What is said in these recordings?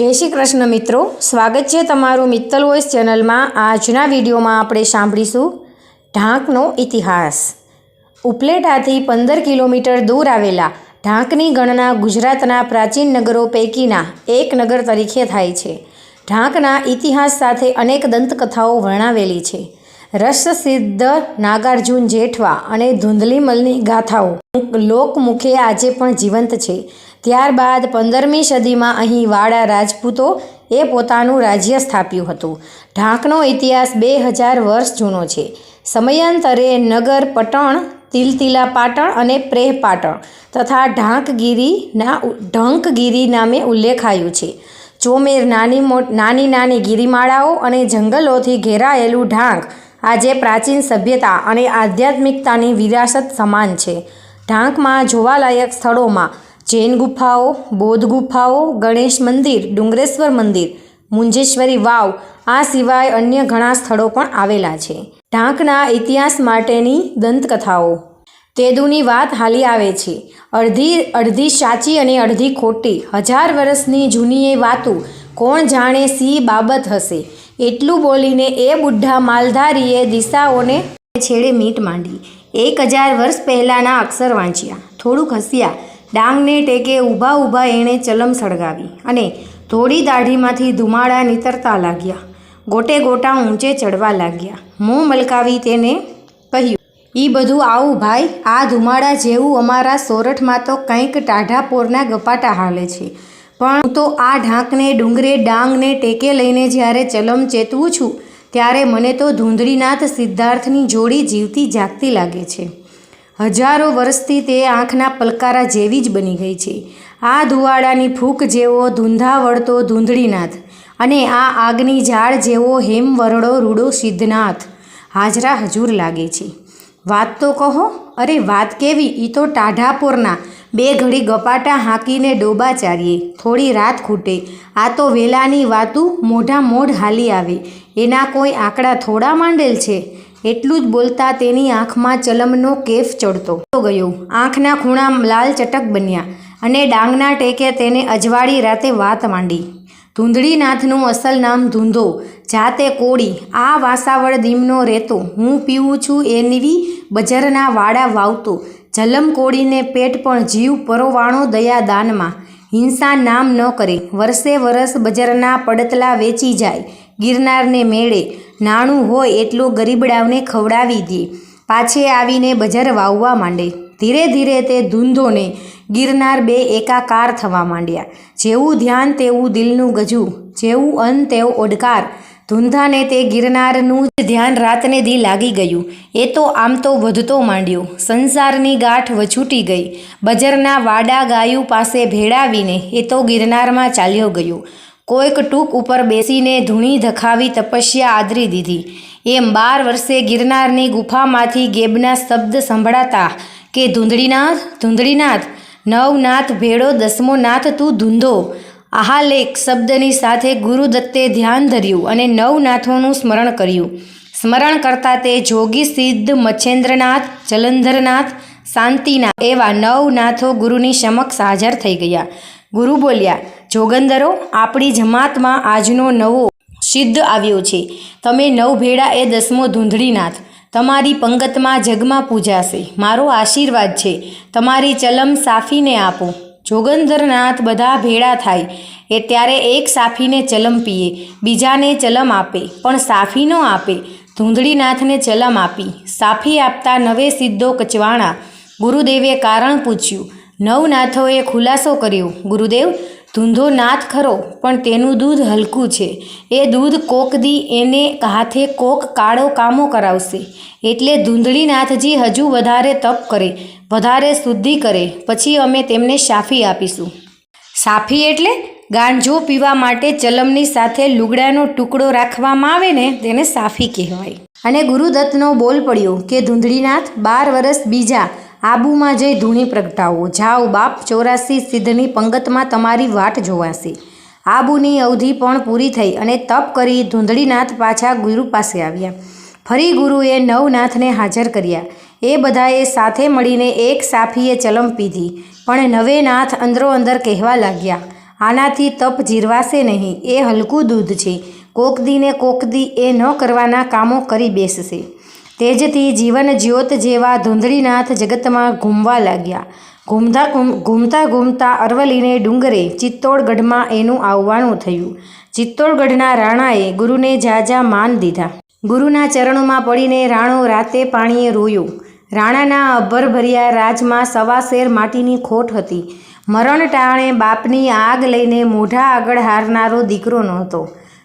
જય શ્રી કૃષ્ણ મિત્રો. સ્વાગત છે તમારું મિત્તલ વોઇસ ચેનલમાં. આજના વિડીયોમાં આપણે સાંભળીશું ઢાંકનો ઇતિહાસ. ઉપલેટાથી પંદર કિલોમીટર દૂર આવેલા ઢાંકની ગણના ગુજરાતના પ્રાચીન નગરો પૈકીના એક નગર તરીકે થાય છે. ઢાંકના ઇતિહાસ સાથે અનેક દંતકથાઓ વર્ણવેલી છે. રસસિદ્ધ નાગાર્જુન જેઠવા અને ધુંધલીમલની ગાથાઓ. લોકમુખે આજે પણ જીવંત છે. ત્યારબાદ પંદરમી સદીમાં અહીં વાડા રાજપૂતો એ પોતાનું રાજ્ય સ્થાપ્યું હતું. ઢાંકનો ઇતિહાસ બે હજાર વર્ષ જૂનો છે. સમયાંતરે નગર પટણ, તિલતિલા પાટણ અને પ્રેહ પાટણ તથા ઢાંકગીરીના ઢંકગીરી નામે ઉલ્લેખાયું છે. ચોમેર નાની નાની નાની ગિરિમાળાઓ અને જંગલોથી ઘેરાયેલું ઢાંક આજે પ્રાચીન સભ્યતા અને આધ્યાત્મિકતાની વિરાસત સમાન છે. ઢાંકમાં જોવાલાયક સ્થળોમાં જૈન ગુફાઓ, બૌદ્ધ ગુફાઓ, ગણેશ મંદિર, ડુંગરેશ્વર મંદિર, મુંજેશ્વરી વાવ, આ સિવાય અન્ય ઘણા સ્થળો પણ આવેલા છે. ઢાંકના ઇતિહાસ માટેની દંતકથાઓ. તેદુની વાત હાલી આવે છે. અડધી અડધી સાચી અને અડધી ખોટી. હજાર વર્ષની જૂની એ વાતું કોણ જાણે સી બાબત હશે? એટલું બોલીને એ બુઢા માલધારીએ દિશાઓને છેડે મીટ માંડી. એક હજાર વર્ષ પહેલાંના અક્ષર વાંચ્યા. થોડુંક હસ્યા. ડાંગને ટેકે ઊભા ઊભા એણે ચલમ સળગાવી અને ધોળી દાઢીમાંથી ધુમાડા નીતરતા લાગ્યા. ગોટે ગોટા ઊંચે ચડવા લાગ્યા. મોં મલકાવી તેને કહ્યું, ઈ બધું આવું ભાઈ, આ ધુમાડા જેવું અમારા સોરઠમાં તો કંઈક ટાઢા પોરના ગપાટા હાલે છે. પણ તો આ ઢાંકને, ડુંગરે ડાંગને ટેકે લઈને જ્યારે ચલમ ચેતવું છું, ત્યારે મને તો ધૂંધળીનાથ સિદ્ધાર્થની જોડી જીવતી જાગતી લાગે છે. હજારો વર્ષથી તે આંખના પલકારા જેવી જ બની ગઈ છે. આ ધુવાડાની ફૂંક જેવો ધૂંધાવડતો ધૂંધળીનાથ અને આ આગની ઝાડ જેવો હેમવરડો રૂડો સિદ્ધનાથ હાજરા હજુર લાગે છે. વાત તો કહો, અરે વાત કેવી? એ તો ટાઢાપોરના બે ઘડી ગપાટા હાંકીને ડોબા ચારીએ. થોડી રાત ખૂટે. આ તો વેલાની વાતું મોઢા મોઢ હાલી આવે. એના કોઈ આંકડા થોડા માંડેલ છે? એટલું જ બોલતા તેની આંખમાં ચલમનો કેફ ચડતો ગયો. આંખના ખૂણા લાલ ચટક બન્યા અને ડાંગના ટેકે તેને અજવાળી રાતે વાત માંડી. ધૂંધળીનાથનું અસલ નામ ધૂંધો, જાતે કોળી, આ વાસાવળ દીમનો રહેતો હું પીવું છું એનવી બજરના વાડા વાવતો, જલમ કોળીને પેટ પણ જીવ પરોવાણો દયા દાનમાં, હિંસા નામ ન કરે વર્ષે વરસ બજરના પડતલા વેચી જાય ગિરનારને મેળે. નાણું હોય એટલું ગરીબડાવને ખવડાવી દે. પાછે આવીને બજાર વાવવા માંડે. ધીરે ધીરે તે ધૂંધોને ગિરનાર બે એકાકાર થવા માંડ્યા. જેવું ધ્યાન તેવું દિલનું ગજું. જેવું અન્ન તેવો ઓડકાર. ધૂંધાને તે ગિરનારનું જ ધ્યાન રાતને દી લાગી ગયું. એ તો આમ તો વધતો માંડ્યો. સંસારની ગાંઠ વછૂટી ગઈ. બજરના વાડા ગાયું પાસે ભેળાવીને એ તો ગિરનારમાં ચાલ્યો ગયો. કોઈક ટૂંક ઉપર બેસીને ધૂણી ધખાવી તપસ્યા આદરી દીધી. એમ બાર વર્ષે ગિરનારની ગુફામાંથી ગેબના શબ્દ સંભળાતા કે, ધૂંધળીનાથ ધૂંધળીનાથ, નવનાથ ભેળો દસમો નાથ તું ધૂંધો. આહાલેખ શબ્દની સાથે ગુરુદત્તે ધ્યાન ધર્યું અને નવનાથોનું સ્મરણ કર્યું. સ્મરણ કરતાં તે જોગી સિદ્ધ મચ્છેન્દ્રનાથ, જલંધરનાથ, શાંતિનાથ એવા નવનાથો ગુરુની સમક્ષ હાજર થઈ ગયા. ગુરુ બોલ્યા, જોગંદરો, આપણી જમાતમાં આજનો નવો સિદ્ધ આવ્યો છે. તમે નવ ભેળા એ દસમો ધૂંધળીનાથ. તમારી પંગતમાં જગમાં પૂજાશે. મારો આશીર્વાદ છે. તમારી ચલમ સાફીને આપો. જોગંદરનાથ બધા ભેળા થાય. એ ત્યારે એક સાફીને ચલમ પીએ. બીજાને ચલમ આપે. પણ સાફી ન આપે. ધૂંધળીનાથને ચલમ આપી. સાફી આપતા નવે સિદ્ધો કચવાણા. ગુરુદેવે કારણ પૂછ્યું નવનાથોએ ખુલાસો કર્યો, ગુરુદેવ, ધૂંધો નાથ ખરો, પણ તેનું દૂધ હલકું છે. એ દૂધ કોક દી એને હાથે કોક કાળો કામો કરાવશે. એટલે ધૂંધળીનાથજી હજુ વધારે તપ કરે, વધારે શુદ્ધિ કરે. પછી અમે તેમને સાફી આપીશું. સાફી એટલે? ગાંજો પીવા માટે ચલમની સાથે લુગડાનો ટુકડો રાખવામાં આવે ને, તેને સાફી કહેવાય. અને ગુરુદત્તનો બોલ પડ્યો કે, ધૂંધળીનાથ, બાર વર્ષ બીજા આબુમાં જઈ ધૂણી પ્રગટાવો. જાઓ બાપ, ચોરાસી સિદ્ધની પંગતમાં તમારી વાટ જોવાશે. આબુની અવધિ પણ પૂરી થઈ અને તપ કરી ધૂંધળીનાથ પાછા ગુરુ પાસે આવ્યા. ફરી ગુરુએ નવનાથને હાજર કર્યા. એ બધાએ સાથે મળીને એક સાફીએ ચલમ પીધી. પણ નવે નાથ અંદરો અંદર કહેવા લાગ્યા, આનાથી તપ જીરવાશે નહીં. એ હલકું દૂધ છે. કોકદીને કોકદી એ ન કરવાના કામો કરી બેસશે. તેજથી જીવન જ્યોત જેવા ધૂંધળીનાથ જગતમાં ઘૂમવા લાગ્યા. ઘૂમતા ઘૂમતા ઘૂમતા અરવલીને ડુંગરે ચિત્તોડગઢમાં એનું આવવાનું થયું. ચિત્તોડગઢના રાણાએ ગુરુને જાજા માન દીધા. ગુરુના ચરણોમાં પડીને રાણો રાતે પાણીએ રોયો. રાણાના અભરભર્યા રાજમાં સવાશેર માટીની ખોટ હતી. મરણ ટાણે બાપની આગ લઈને મોઢા આગળ હારનારો દીકરો નહોતો.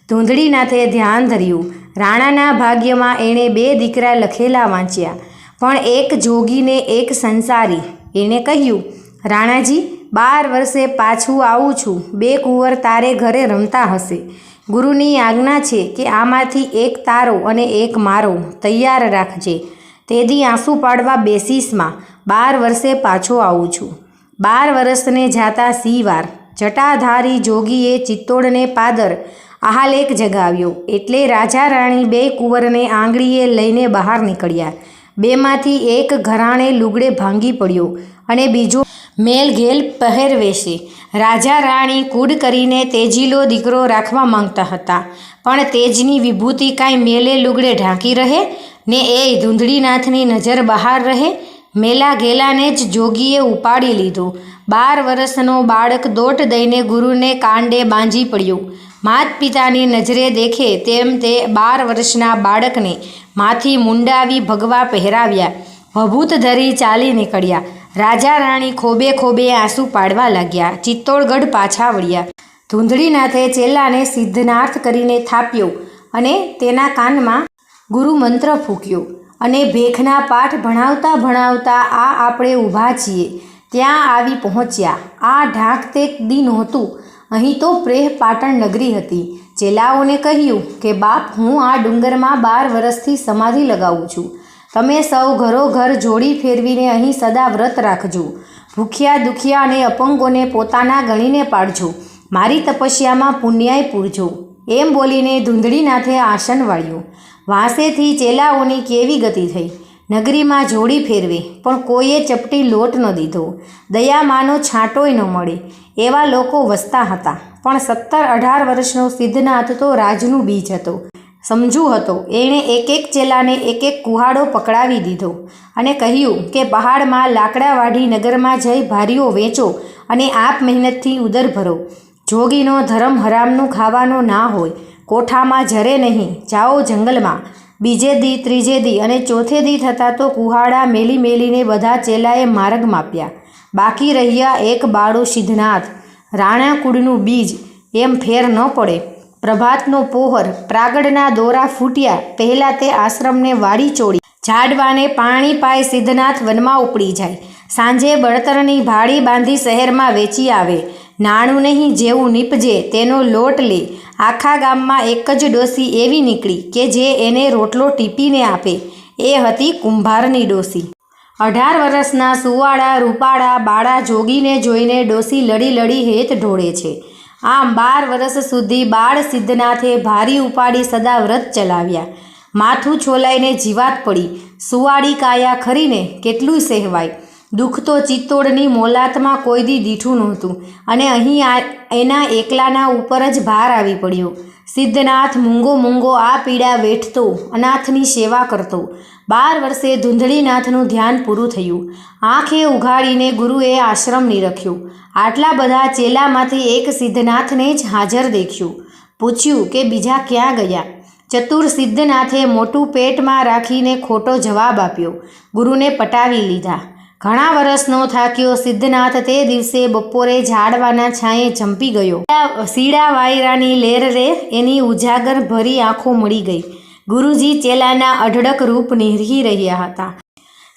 ધૂંધળીનાથે ધ્યાન ધર્યું. રાણાના ભાગ્યમાં એણે બે દીકરા લખેલા વાંચ્યા. પણ એક જોગીને એક સંસારી. એણે કહ્યું, રાણાજી, બાર વર્ષે પાછું આવું છું. બે કુંવર તારે ઘરે રમતા હશે. ગુરુની આજ્ઞા છે કે આમાંથી એક તારો અને એક મારો. તૈયાર રાખજે. તેદી આંસુ પાડવા બેસીસમાં, બાર વર્ષે પાછો આવું છું. બાર વર્ષને જાતા સી વાર જટાધારી જોગીએ ચિત્તોડને પાદર. આહાલેક જગાવ્યો. એટલે રાજા રાણી બે કુંવરને આંગળીએ લઈને બહાર નીકળ્યા. બેમાંથી એક ઘરાણે લુગડે ભાંગી પડ્યો અને બીજો મેલઘેલ પહેરવેશે રાજા રાણી કૂડ કરીને તેજીલો દીકરો રાખવા માંગતા હતા. પણ તેજની વિભૂતિ કાંઈ મેલે લુગડે ઢાંકી રહે? ને એ ધૂંધળીનાથની નજર બહાર રહે? મેલા ઘેલાને જ જોગીએ ઉપાડી લીધો. બાર વર્ષનો બાળક દોટ દઈને ગુરુને કાંડે બાંધી પડ્યો. માત પિતાની નજરે દેખે તેમ તે બાર વર્ષના બાળકને માથી મુંડાવી ભગવા પહેરાવ્યા. ભભૂત ધરી ચાલી નીકળ્યા. રાજા રાણી ખોબે ખોબે આંસુ પાડવા લાગ્યા. ચિત્તોડગઢ પાછા વળ્યા. ધૂંધળીનાથે ચેલાને સિદ્ધનાર્થ કરીને થાપ્યો અને તેના કાનમાં ગુરુ મંત્ર ફૂંક્યો અને ભેખના પાઠ ભણાવતા ભણાવતા આ આપણે ઊભા છીએ. ત્યાં આવી પહોંચ્યા. આ ઢાંક તે દી નહોતું અહીં તો પ્રેહ પાટણ નગરી હતી. ચેલાઓને કહ્યું કે, બાપ, હું આ ડુંગરમાં બાર વર્ષથી સમાધિ લગાવું છું. તમે સૌ ઘરો ઘર જોડી ફેરવીને અહીં સદા વ્રત રાખજો. ભૂખ્યા, દુખિયા અને અપંગોને પોતાના ગણીને પાડજો. મારી તપસ્યામાં પુણ્યાય પૂરજો. એમ બોલીને ધૂંધળીનાથે આસન વાળ્યું. વાંસેથી ચેલાઓની કેવી ગતિ થઈ? નગરીમાં જોડી ફેરવે, પણ કોઈએ ચપટી લોટ ન દીધો. દયામાનો છાંટોય ન મળે. એવા લોકો વસતા હતા. પણ સત્તર અઢાર વર્ષનો સિદ્ધનાથ તો રાજનું બીજ હતો. સમજુ હતો, એણે એક એક ચેલાને એક એક કુહાડો પકડાવી દીધો અને કહ્યું કે પહાડમાં લાકડા વાઢી નગરમાં જઈ ભારીઓ વેચો અને આપ મહેનતથી ઉદર ભરો. જોગીનો ધરમ હરામનું ખાવાનો ના હોય. કોઠામાં જરે નહીં. જાઓ જંગલમાં. બીજે દી, ત્રીજે દી અને ચોથે દી થતાં તો કુહાડા મેલી મેલીને બધા ચેલાએ માર્ગ માપ્યા. બાકી રહ્યા એક બાળો સિદ્ધનાથ. રાણા કુળનું બીજ એમ ફેર ન પડે. પ્રભાતનો પોહર પ્રાગડના દોરા ફૂટ્યા. પહેલાં તે આશ્રમને વાડી ચોળી. ઝાડવાને પાણી પાય સિદ્ધનાથ વનમાં ઉપડી જાય. સાંજે બળતરની ભાડી બાંધી શહેરમાં વેચી આવે. નાણું નહીં જેવું નીપજે તેનો લોટ લે. આખા ગામમાં એક જ ડોસી એવી નીકળી કે જે એને રોટલો ટીપીને આપે. એ હતી કુંભારની ડોસી. અઢાર વર્ષના સુવાળા, રૂપાળા, બાળા જોગીને જોઈને ડોસી લડી લડી હેત ઢોળે છે. આમ બાર વર્ષ સુધી બાળ સિદ્ધનાથે ભારી ઉપાડી સદા વ્રત ચલાવ્યા. માથું છોલાઈને જીવાત પડી. સુવાડી કાયા ખરીને કેટલું સહેવાય? દુઃખ તો ચિત્તોડની મોલાતમાં કોઈ દી દીઠું નહોતું અને અહીં આ, એના એકલાના ઉપર જ ભાર આવી પડ્યો. સિદ્ધનાથ મૂંગો મૂંગો આ પીડા વેઠતો, અનાથની સેવા કરતો. બાર વર્ષે ધૂંધળીનાથનું ધ્યાન પૂરું થયું. આંખે ઉઘાડીને ગુરુએ આશ્રમ નિરખ્યો. આટલા બધા ચેલામાંથી એક સિદ્ધનાથને જ હાજર દેખ્યું. પૂછ્યું કે બીજા ક્યાં ગયા? ચતુર સિદ્ધનાથે મોટું પેટમાં રાખીને ખોટો જવાબ આપ્યો. ગુરુને પટાવી લીધા. ઘણા વર્ષનો થાક્યો. સિદ્ધનાથ તે દિવસે બપોરે ઝાડવાના છાંયે જંપી ગયો. સીડા વાયરાની લેર રે એની ઉજાગર ભરી આંખો મળી ગઈ. ગુરુજી ચેલાના અઢળક રૂપ નિહરી રહ્યા હતા.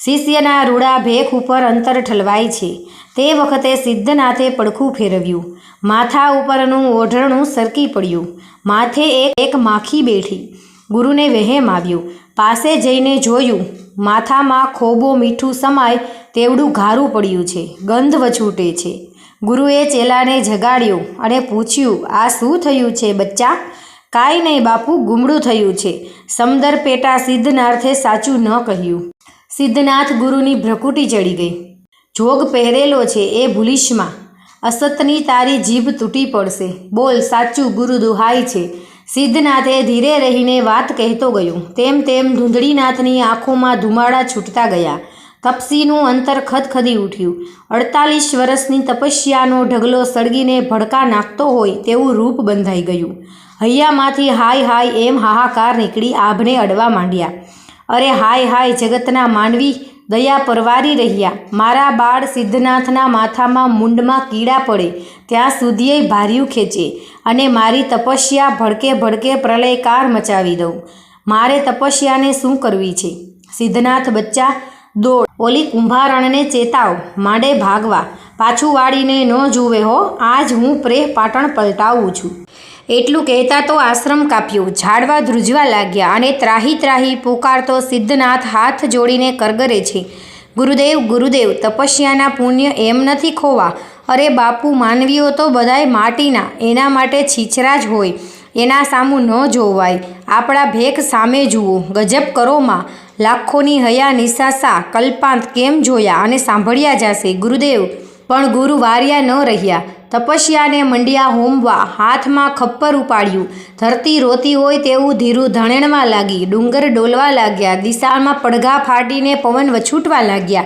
શિષ્યના રૂડા ભેખ ઉપર અંતર ઠલવાય છે. તે વખતે સિદ્ધનાથે પડખું ફેરવ્યું. માથા ઉપરનું ઓઢણું સરકી પડ્યું. માથે એક એક માખી બેઠી. ગુરુને વહેમ આવ્યો પાસે જઈને જોયું, માથામાં ખોબો મીઠું સમાય તેવડું ઘારું પડ્યું છે, ગંધ વછૂટે છે. ગુરુએ ચેલાને જગાડ્યો અને પૂછ્યું, આ શું થયું છે બચ્ચા? કાંઈ નહીં બાપુ, ગુમડું થયું છે. સમદર પેટા સિદ્ધનાથે સાચું ન કહ્યું. સિદ્ધનાથ ગુરુની ભ્રકુટી ચડી ગઈ. જોગ પહેરેલો છે એ ભૂલિશમાં. અસતની તારી જીભ તૂટી પડશે. બોલ, સાચું ગુરુ દુહાય છે. સિદ્ધનાથે ધીરે રહીને વાત કહેતો ગયો. તેમ તેમ ધૂંધળીનાથની આંખોમાં ધુમાડા છૂટતા ગયા. તપસીનું અંતર ખદખદી ઉઠ્યું. અડતાલીસ વર્ષની તપસ્યાનો ઢગલો સળગીને ભડકા નાખતો હોય તેવું રૂપ બંધાઈ ગયું. હૈયામાંથી હાય હાય એમ હાહાકાર નીકળી આભને અડવા માંડ્યા. અરે હાય હાય જગતના માનવી દયા પરવારી રહ્યા. મારા બાળ સિદ્ધનાથના માથામાં મુંડમાં કીડા પડે, ત્યાં સુધીએ ભાર્યું ખેંચે અને મારી તપસ્યા ભડકે ભડકે પ્રલયકાર મચાવી દઉં. મારે તપસ્યાને શું કરવી છે? સિદ્ધનાથ બચ્ચા, દોડ. ઓલી કુંભારણને ચેતાવ. માંડે ભાગવા. પાછું વાળીને ન જુએ હો. આજ હું પ્રેહ પાટણ પલટાવું છું. એટલું કહેતા તો આશ્રમ કાપ્યો. ઝાડવા ધ્રુજવા લાગ્યા અને ત્રાહી ત્રાહી પુકારતો સિદ્ધનાથ હાથ જોડીને કરગરે છે. ગુરુદેવ ગુરુદેવ, તપસ્યાના પુણ્ય એમ નથી ખોવા. અરે બાપુ, માનવીઓ તો બધાય માટીના. એના માટે છીછરા જ હોય. એના સામું ન જોવાય. આપણા ભેખ સામે જુઓ. ગજબ કરોમાં લાખોની હયા નિશાસા કલ્પાંત કેમ જોયા અને સાંભળ્યા જશે? ગુરુદેવ, પણ ગુરુ વાર્યા ન રહ્યા. તપસ્યાને મંડ્યા હોમવા હાથમાં ખપ્પર ઉપાડ્યું. ધરતી રોતી હોય તેવું ધીરું ધણેણવા લાગી. ડુંગર ડોલવા લાગ્યા. દિશામાં પડઘા ફાટીને પવન વછૂટવા લાગ્યા.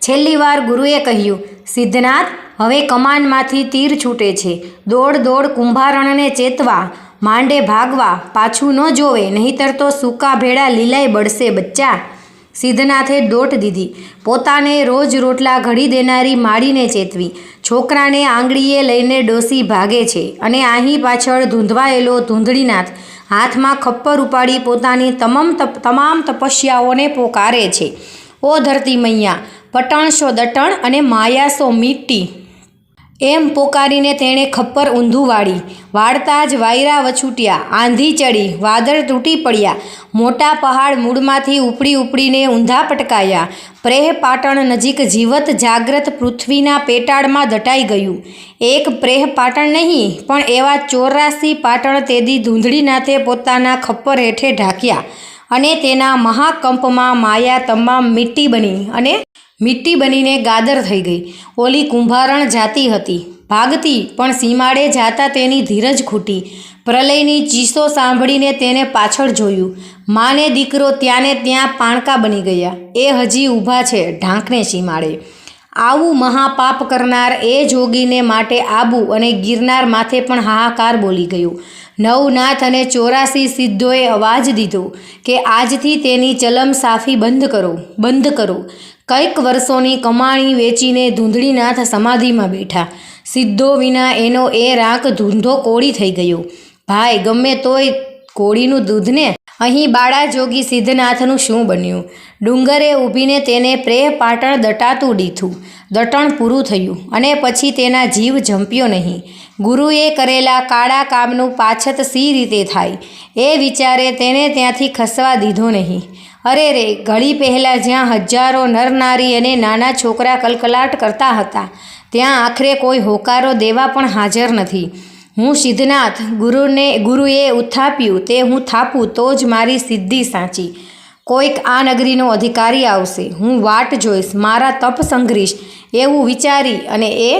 છેલ્લી વાર ગુરુએ કહ્યું, સિદ્ધનાથ, હવે કમાનમાંથી તીર છૂટે છે. દોડ દોડ કુંભારણને ચેતવા, માંડે ભાગવા, પાછું ન જોવે, નહીતર તો સૂકા ભેળા લીલાય બળશે બચ્ચા. સિદ્ધનાથે દોટ દીધી. પોતાને રોજ રોટલા ઘડી દેનારી માળીને ચેતવી. છોકરાને આંગળીએ લઈને ડોસી ભાગે છે અને અહીં પાછળ ધૂંધવાયેલો ધૂંધળીનાથ હાથમાં ખપ્પર ઉપાડી પોતાની તમામ તમામ તપસ્યાઓને પોકારે છે. ઓ ધરતી મૈયા પટણશો દટણ અને માયાસો મીટી. એમ પોકારીને તેણે ખપ્પર ઊંધું વાળી. વાળતા જ વાયરા વછૂટ્યા. આંધી ચડી. વાદળ તૂટી પડ્યા. મોટા પહાડ મૂળમાંથી ઉપડી ઉપડીને ઊંધા પટકાયા. પ્રેહ પાટણ નજીક જીવત જાગ્રત પૃથ્વીના પેટાળમાં દટાઈ ગયું. એક પ્રેહ પાટણ નહીં, પણ એવા ચોરાસી પાટણ તેદી ધૂંધળી નાથે પોતાના ખપ્પર હેઠે ઢાંક્યા. અને તેના મહાકંપમાં માયા તમામ મીટી બની અને મીટી બનીને ગાદર થઈ ગઈ. ઓલી કુંભારણ જાતી હતી. ભાગતી, પણ સીમાડે જાતા તેની ધીરજ ખૂટી. પ્રલયની ચીસો સાંભળીને તેને પાછળ જોયું. માને દીકરો ત્યાંને ત્યાં પાણકા બની ગયા. એ હજી ઊભા છે ઢાંકને સીમાડે. આવું મહાપાપ કરનાર એ જોગીને માટે આબુ અને ગિરનાર માથે પણ હાહાકાર બોલી ગયો. નવનાથ અને ચોરાસી સિદ્ધોએ અવાજ દીધો કે આજથી તેની ચલમ સાફી બંધ કરો બંધ કરો. કંઈક વર્ષોની કમાણી વેચીને ધૂંધળીનાથ સમાધિમાં બેઠા. સિદ્ધો વિના એનો એ રાખ ધૂંધો કોળી થઈ ગયો. ભાઈ, ગમે તોય કોળીનું દૂધને અહીં બાળા જોગી સિદ્ધનાથનું શું બન્યું? ડુંગરે ઊભીને તેને પ્રેહ પાટણ દટાતું દીધું દટણ પૂરું થયું અને પછી તેના જીવ જંપ્યો નહીં. ગુરુએ કરેલા કાળા કામનું પાછત સી રીતે થાય? એ વિચારે તેને ત્યાંથી ખસવા દીધો નહીં. અરે રે ઘડી પહેલાં જ્યાં હજારો નરનારી અને નાના છોકરા કલકલાટ કરતા હતા, ત્યાં આખરે કોઈ હોકારો દેવા પણ હાજર નથી. હું સિદ્ધનાથ ગુરુને, ગુરુએ ઉથાપ્યું તે હું થાપું તો જ મારી સિદ્ધિ સાચી. કોઈક આ નગરીનો અધિકારી આવશે. હું વાટ જોઈશ, મારા તપ સંઘરીશ, એવું વિચારી અને એ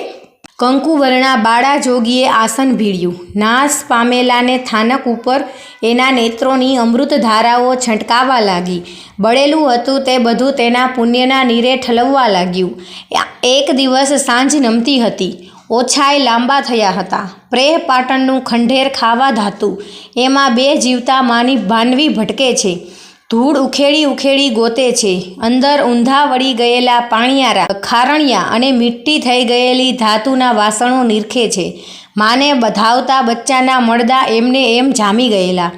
કંકુવર્ણા બાળા જોગીએ આસન ભીડ્યું. નાશ પામેલાને થાનક ઉપર એના નેત્રોની અમૃત ધારાઓ છંટકાવા લાગી. બળેલું હતું તે બધું તેના પુણ્યના નીરે ઠલવવા લાગ્યું. એક દિવસ સાંજ નમતી હતી. ઓછાય લાંબા થયા હતા. પ્રેહ પાટણનું ખંડેર ખાવા ધાતું. એમાં બે જીવતા માની ભાનવી ભટકે છે. ધૂળ ઉખેડી ઉખેડી ગોતે છે. અંદર ઊંધા વળી ગયેલા પાણિયારા, ખારણિયા અને મીઠી થઈ ગયેલી ધાતુના વાસણો નિરખે છે. માને બધાવતા બચ્ચાના મળદા એમને એમ જામી ગયેલા.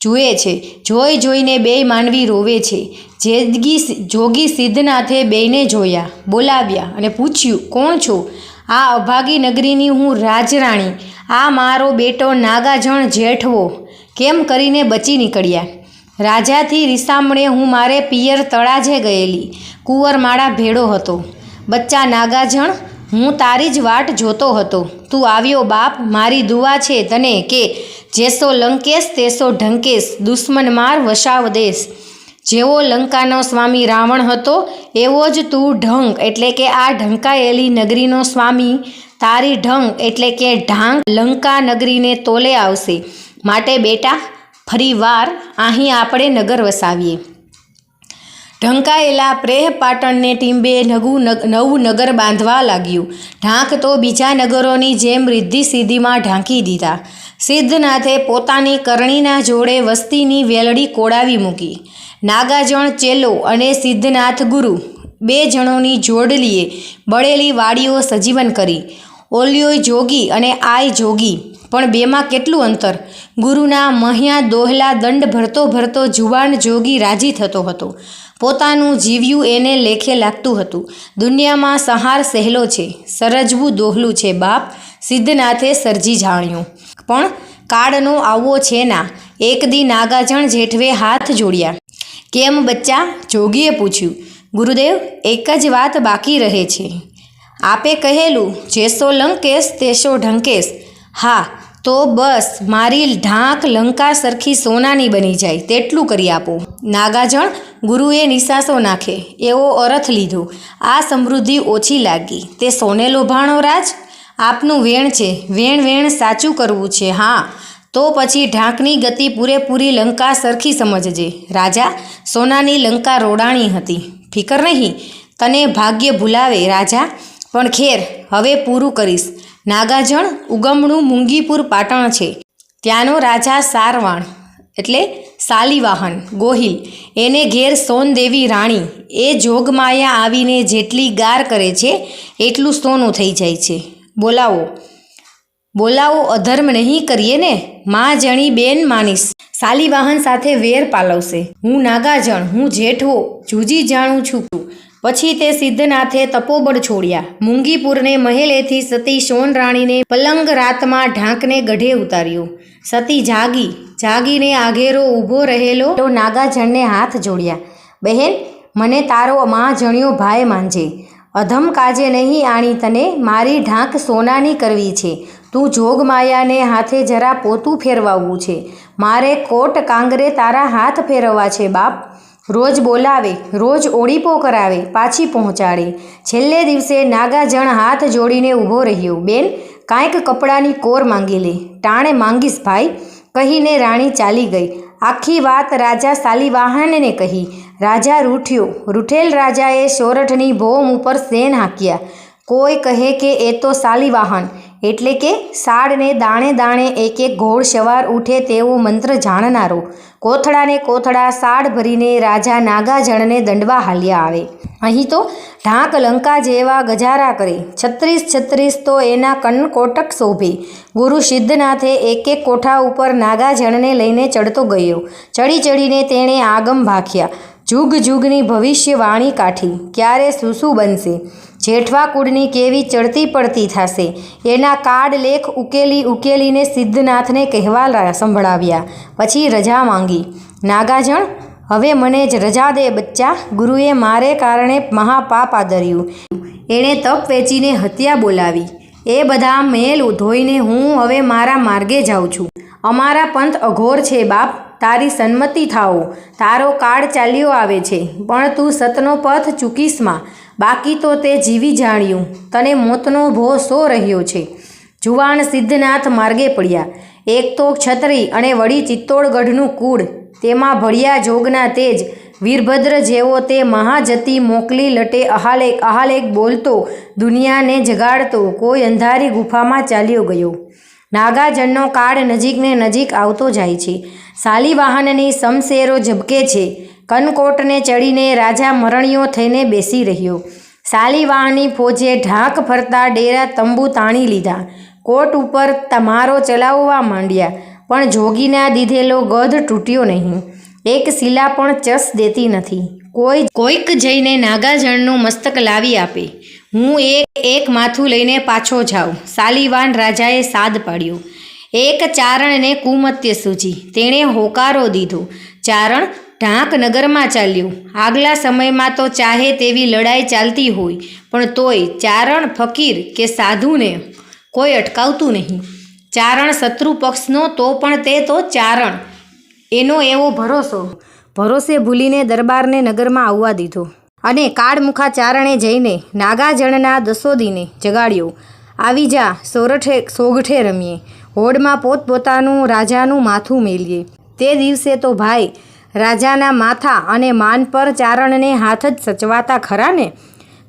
જુએ છે, જોઈ જોઈને બે માનવી રોવે છે. જેદગી જોગી સિદ્ધનાથે બેયને જોયા, બોલાવ્યા અને પૂછ્યું, કોણ છો? આ અભાગી નગરીની હું રાજરાણી. આ મારો બેટો નાગાજણ જેઠવો. કેમ કરીને બચી નીકળ્યા? રાજાથી રિસામણે હું મારે પિયર તળાજે ગયેલી. કુંવરમાળા ભેળો હતો. બચ્ચા નાગાજણ, હું તારી જ વાટ જોતો હતો. તું આવ્યો બાપ, મારી દુઆ છે તને કે જેસો લંકેશ તેસો ઢંકેશ, દુશ્મન માર વસાવ દેશ. જેવો લંકાનો સ્વામી રાવણ હતો, એવો જ તું ઢંક એટલે કે આ ઢંકાયેલી નગરીનો સ્વામી. તારી ઢંગ એટલે કે ઢાંગ લંકા નગરીને તોલે આવશે. માટે બેટા ફરીવાર અહીં આપણે નગર વસાવીએ. ઢંકાયેલા પ્રેહ પાટણને ટીંબે નગ- નવું નગર બાંધવા લાગ્યું. ઢાંક તો બીજા નગરોની જેમ રિદ્ધિ સિદ્ધિમાં ઢાંકી દીધા. સિદ્ધનાથે પોતાની કરણીના જોડે વસ્તીની વેલડી કોડાવી મૂકી. નાગાજણ ચેલો અને સિદ્ધનાથ ગુરુ બે જણોની જોડલીએ બળેલી વાડીઓ સજીવન કરી. ઓલિયોય જોગી અને આય જોગી પણ બેમાં કેટલું અંતર? ગુરુના મહ્યા દોહલા દંડ ભરતો ભરતો જુવાન જોગી રાજી થતો હતો. પોતાનું જીવ્યું એને લેખે લાગતું હતું. દુનિયામાં સહાર સહેલો છે, સરજવું દોહલું છે બાપ, સિદ્ધનાથે સર્જી જાણ્યું. પણ કાળનો આવો છે ના, એક દી નાગાજણ જેઠવે હાથ જોડ્યા. કેમ બચ્ચા? જોગીએ પૂછ્યું. ગુરુદેવ, એક જ વાત બાકી રહે છે. આપે કહેલું, જેસો લંકેશ તેસો ઢંકેશ. હા, તો બસ, મારી ઢાંક લંકા સરખી સોનાની બની જાય, તેટલું કરી આપો. નાગાજણ, ગુરુએ નિશાસો નાખે, એવો અરથ લીધો. આ સમૃદ્ધિ ઓછી લાગી. તે સોને લોભાણો, રાજ? આપનું વેણ છે, વેણ વેણ સાચું કરવું છે, હા. તો પછી ઢાંકની ગતિ પૂરેપૂરી લંકા સરખી સમજજે. રાજા, સોનાની લંકા રોડાણી હતી. ફિકર નહીં, તને ભાગ્ય ભૂલાવે, રાજા. પણ ખેર, હવે પૂરું કરીશ. નાગાજણ ઉગમણું મુંગીપુર પાટણ છે. ત્યાંનો રાજા સારવાણ, એટલે સાલીવાહન, ગોહિલ. એને ઘેર સોનદેવી રાણી. એ જોગમાયા આવીને જેટલી ગાર કરે છે, એટલું સોનું થઈ જાય છે. બોલાવો. બોલાવો અધર્મ નહીં કરીએ ને? માં જણી બેન માનીશ. સાલીવાહન સાથે વેર પાલવશે. હું નાગાજણ, હું જેઠવો જૂજી જાણું છું. પછી તે સિદ્ધનાથે તપોબળ છોડ્યા. મુંગીપુરને મહેલેથી સતી સોન રાણીને પલંગ રાતમાં ઢાંકને ગઢે ઉતાર્યો. સતી જાગી. જાગીને આઘેરો ઊભો રહેલો તો નાગાજણને હાથ જોડ્યા. બહેન, મને તારો માં જણ્યો ભાઈ માંજે. અધમ કાજે નહીં આણી તને મારી ઢાંક સોનાની કરવી છે. તું જોગમાયાને હાથે જરા પોતું ફેરવાવવું છે. મારે કોટ કાંગરે તારા હાથ ફેરવવા છે, બાપ. રોજ બોલાવે, રોજ ઓળીપો કરાવે, પાછી પહોંચાડે. છેલ્લે દિવસે નાગાજણ હાથ જોડીને ઊભો રહ્યો. બેન, કાંઈક કપડાની કોર માંગી લે. ટાણે માંગીશ ભાઈ. કહીને રાણી ચાલી ગઈ. આખી વાત રાજા સાલીવાહનને કહી. રાજા રૂઠ્યો. રૂઠેલ રાજાએ સોરઠની ભોમ ઉપર સેન હાંક્યા. કોઈ કહે કે એ તો સાલીવાહન. એટલે કે સાડને દાણે દાણે એક એક ઘોડ સવાર ઉઠે તેવો મંત્ર જાણનારો. કોથળાને કોથળા સાડ ભરીને રાજા નાગાજણને દંડવા હાલ્યા આવે. અહીં તો ઢાંક લંકા જેવા ગજારા કરે. છત્રીસ છત્રીસ તો એના કનકોટક શોભે. ગુરુ સિદ્ધનાથે એક એક કોઠા ઉપર નાગાજણને લઈને ચડતો ગયો. ચડી ચડીને તેણે આગમ ભાખ્યા. જુગ જુગની ભવિષ્યવાણી કાઠી ક્યારે શું શું બનશે? જેઠવા કુળની કેવી ચડતી પડતી થશે? એના કાર્ડ લેખ ઉકેલી ઉકેલીને સિદ્ધનાથને કહેવા સંભળાવ્યા. પછી રજા માંગી. નાગાજણ, હવે મને જ રજા દે બચ્ચા. ગુરુએ મારે કારણે મહાપાપ આદર્યું. એણે તપ વેચીને હત્યા બોલાવી. એ બધા મેલ ધોઈને હું હવે મારા માર્ગે જાઉં છું. અમારા પંથ અઘોર છે, બાપ. તારી સન્મતિ થાઓ. તારો કાળ ચાલ્યો આવે છે. પણ તું સતનો પથ ચૂકીશમાં બાકી તો તે જીવી જાણ્યું. તને મોતનો ભો સો રહ્યો છે. જુવાન સિદ્ધનાથ માર્ગે પડ્યા. એક તો છત્રી અને વળી ચિત્તોડગઢનું કૂડ તેમાં ભળ્યા જોગના તેજ. વીરભદ્ર જેવો તે મહાજતી મોકલી લટે અહાલેક અહાલેક બોલતો, દુનિયાને જગાડતો, કોઈ અંધારી ગુફામાં ચાલ્યો ગયો. નાગાજનનો કાળ નજીકને નજીક આવતો જાય છે. સાલીવાહનની સમશેરો ઝબકે છે. કનકોટને ચડીને રાજા મરણિયો થઈને બેસી રહ્યો. સાલીવાહની ફોજે ઢાંક ફરતા ડેરા તંબુ તાણી લીધા. કોટ ઉપર તમારો ચલાવવા માંડ્યા, પણ જોગીના દીધેલો ગધ તૂટ્યો નહીં. એક શિલા પણ ચસ દેતી નથી. કોઈ કોઈક જઈને નાગાજણનું મસ્તક લાવી આપે. હું એક એક માથું લઈને પાછો જાઉં. સાલીવાન રાજાએ સાદ પાડ્યો. એક ચારણને કુમત્ય સૂજી. તેણે હોકારો દીધો. ચારણ ઢાંક નગરમાં ચાલ્યું. આગલા સમયમાં તો ચાહે તેવી લડાઈ ચાલતી હોય, પણ તોય ચારણ ફકીર કે સાધુને કોઈ અટકાવતું નહીં. ચારણ શત્રુ પક્ષનો તો પણ તે તો ચારણ. એનો એવો ભરોસો. ભરોસે ભૂલીને દરબારને નગરમાં આવવા દીધો. અને કાળમુખા ચારણે જઈને નાગાજણના દસોદીને જગાડ્યો. આવી જા, સોરઠે, સોગઠે રમીએ. હોડમાં પોતપોતાનું રાજાનું માથું મેલીએ. તે દિવસે તો ભાઈ, રાજાના માથા અને માન પર ચારણને હાથ જ સચવાતા ખરા ને?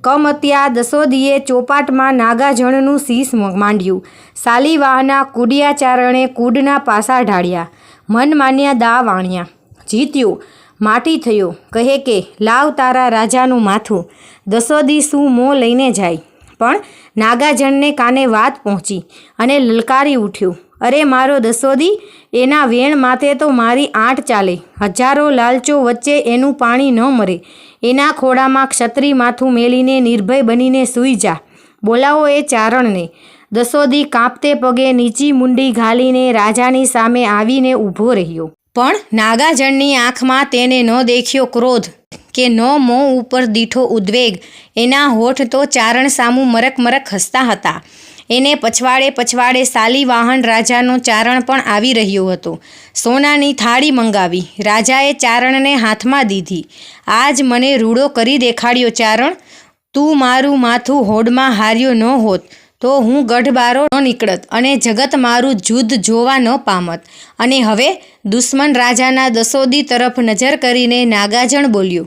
કમત્યા દસોદીએ ચોપાટમાં નાગાજણનું શીશ માંડ્યું. સાલીવાહના કુડિયા ચારણે કુડના પાસા ઢાળ્યા. મન માન્યા દા વાણ્યા. જીત્યું. માટી થયો. કહે કે, લાવ તારા રાજાનું માથું. દસોદી શું મોં લઈને જાય? પણ નાગાજણને કાને વાત પહોંચી અને લલકારી ઉઠ્યું. અરે મારો દસોદી એના વેણ માથે તો મારી આંટ ચાલે. હજારો લાલચો વચ્ચે એનું પાણી ન મરે. એના ખોળામાં ક્ષત્રી માથું મેલીને નિર્ભય બનીને સૂઈ જા. બોલાવો એ ચારણને. દસોદી કાંપતે પગે નીચી મુંડી ઘાલીને રાજાની સામે આવીને ઊભો રહ્યો. પણ નાગાજણની આંખમાં તેને ન દેખ્યો ક્રોધ કે ન મોં ઉપર દીઠો ઉદ્વેગ. એના હોઠ તો ચારણ સામું મરક મરક હસતા હતા. એને પછવાડે પછવાડે સાલીવાહન રાજાનો ચારણ પણ આવી રહ્યો હતો. સોનાની થાળી મંગાવી. રાજાએ ચારણને હાથમાં દીધી. આજ મને રૂડો કરી દેખાડ્યો ચારણ. તું મારું માથું હોડમાં હાર્યો ન હોત. તો હું ગઢબારો ન નીકળત અને જગત મારું જુદ્ધ જોવા ન પામત. અને હવે દુશ્મન રાજાના દસોદી તરફ નજર કરીને નાગાજણ બોલ્યો,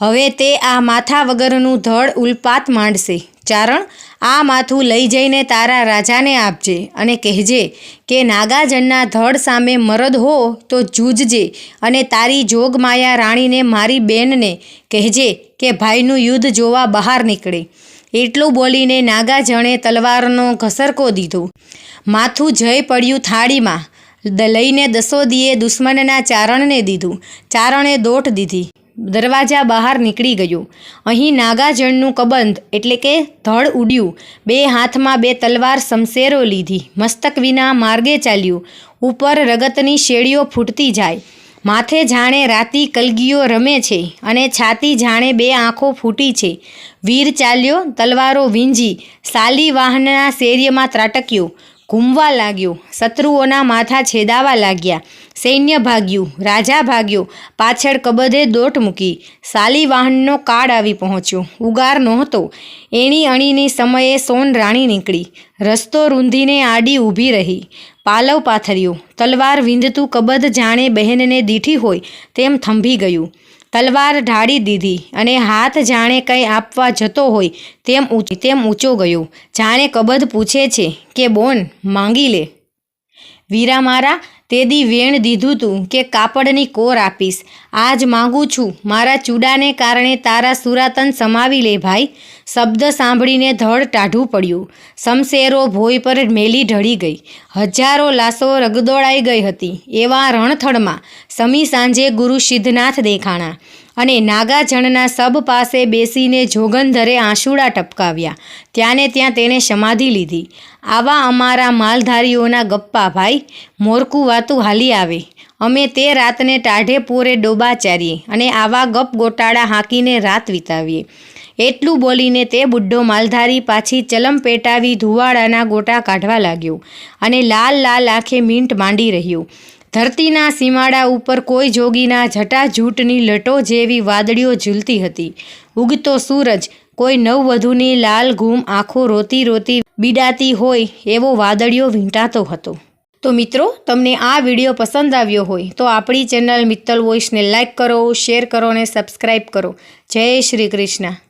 હવે તે આ માથા વગરનું ધડ ઉલ્પાત માંડશે. ચારણ, આ માથું લઈ જઈને તારા રાજાને આપજે અને કહેજે કે નાગાજનના ધડ સામે મરદ હો તો જૂજજે અને તારી જોગમાયા રાણીને મારી બેનને કહેજે કે ભાઈનું યુદ્ધ જોવા બહાર નીકળે. એટલું બોલીને નાગાજણે તલવારનો ઘસરકો દીધો. માથું જઈ પડ્યું થાળીમાં. લઈને દસોદીએ દુશ્મનના ચારણને દીધું. ચારણે દોટ દીધી. દરવાજા બહાર નીકળી ગયો. અહીં નાગાજણનું કબંધ એટલે કે ધડ ઉડ્યું. બે હાથમાં બે તલવાર સમશેરો લીધી. મસ્તક વિના માર્ગે ચાલ્યું. ઉપર રગતની શેડીઓ ફૂટતી જાય. માથે જાણે રાતી કલગીઓ રમે છે અને છાતી જાણે બે આંખો ફૂટી છે. વીર ચાલ્યો, તલવારો વીંજી, સાલી વાહનના શેર્યમાં ત્રાટક્યો. ઘૂમવા લાગ્યો. શત્રુઓના માથા છેદાવા લાગ્યા. સૈન્ય ભાગ્યું, રાજા ભાગ્યો, પાછળ કબધે દોટ મૂકી. સાલીવાહનનો કાળ આવી પહોંચ્યો. ઉગાર નહોતો. એણી અણીની સમયે સોન રાણી નીકળી. રસ્તો રૂંધીને આડી ઊભી રહી. પાલવ પાથર્યો. તલવાર વિંધતું કબધ જાણે બહેનને દીઠી હોય તેમ થંભી ગયું. તલવાર ઢાળી દીધી અને હાથ જાણે કંઈ આપવા જતો હોય તેમ તેમ ઊંચો ગયો. જાણે કબદ પૂછે છે કે, બોન, માંગી લે. વીરા મારા તે દી વેણ દીધું તું કે કાપડની કોર આપીશ. આજ માગું છું, મારા ચૂડાને કારણે તારા સુરાતન સમાવી લે ભાઈ. શબ્દ સાંભળીને ધડ ટાઢું પડ્યું. સમશેરો ભોય પર મેલી ઢળી ગઈ. હજારો લાશો રગદોળાઈ ગઈ હતી. એવા રણથળમાં સમી સાંજે ગુરુ સિદ્ધનાથ દેખાણા. અને નાગાજણના સબ પાસે બેસીને જોગંધરે આંસુડા ટપકાવ્યા. ત્યાંને ત્યાં તેણે સમાધિ લીધી. આવા અમારા માલધારીઓના ગપ્પા, ભાઈ, મોરકું વાતું હાલી આવે. અમે તે રાતને ટાઢે પોરે ડોબા ચારીએ અને આવા ગપ ગોટાળા હાંકીને રાત વિતાવીએ. એટલું બોલીને તે બુઢ્ઢો માલધારી પાછી ચલમ પેટાવી ધુવાડાના ગોટા કાઢવા લાગ્યો અને લાલ લાલ આંખે મીંટ માંડી રહ્યો. ધરતીના સીમાડા ઉપર કોઈ જોગીના જટાજૂટની લટો જેવી વાદળીઓ ઝૂલતી હતી. ઉગતો સૂરજ કોઈ નવવધુની લાલ ઘૂમ આંખો રોતી રોતી બીડાતી હોય એવો વાદળીઓ વીંટાતો હતો. તો મિત્રો, તમને આ વીડિયો પસંદ આવ્યો હોય તો આપણી ચેનલ મિત્તલ વોઇસને લાઇક કરો, શેર કરો અને સબસ્ક્રાઈબ કરો. જય શ્રી કૃષ્ણ.